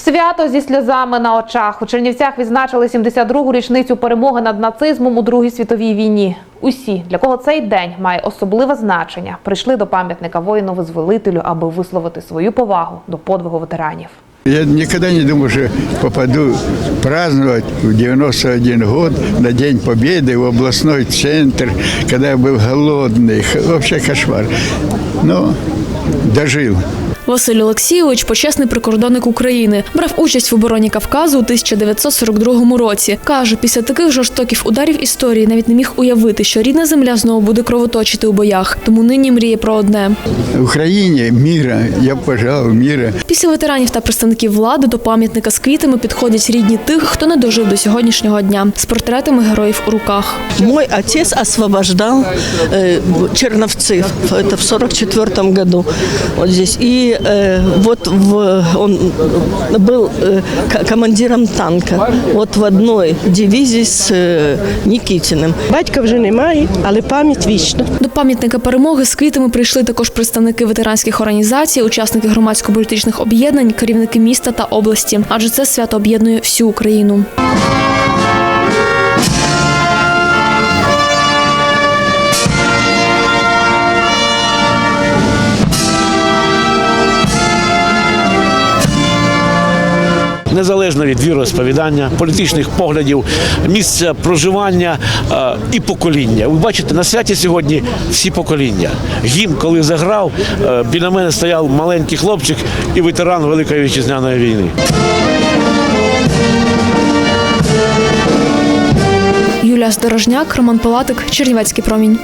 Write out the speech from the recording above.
Свято зі сльозами на очах у Чернівцях відзначили 72-гу річницю перемоги над нацизмом у Другій світовій війні. Усі, для кого цей день має особливе значення, прийшли до пам'ятника воїну-визволителю, аби висловити свою повагу до подвигу ветеранів. Я никогда не думал, что попаду праздновать в 91 год на День Победы в областной центр, когда я был голодный. Х- Вообще кошмар. Но дожил. Василь Олексійович почесний прикордонник України. Брав участь в обороні Кавказу у 1942 році. Каже, після таких жорстоких ударів історії навіть не міг уявити, що рідна земля знову буде кровоточити у боях. Тому нині мріє про одне. В Украине мира, я б пожелал мира. Після ветеранів та представників влади до пам'ятника з квітами підходять рідні тих, хто не дожив до сьогоднішнього дня, з портретами героїв у руках. Мой отец освобождал э, Черновцы, это в 44 году, вот здесь. И э, вот в, он был э, к- командиром танка, вот в одной дивизии с э, Никитиным. Батька вже немає, але пам'ять вічна. До пам'ятника перемоги з квітами прийшли також представники ветеранських організацій, учасники громадсько-політичних об'єднань, керівники міста та області, адже це свято об'єднує всю Україну. Незалежно від віросповідання, політичних поглядів, місця проживання е, і покоління. Ви бачите, на святі сьогодні всі покоління. Гімн, коли заграв, е, біля мене стояв маленький хлопчик і ветеран Великої вітчизняної війни. Юлія Здорожняк, Роман Палатик, Чернівецький промінь.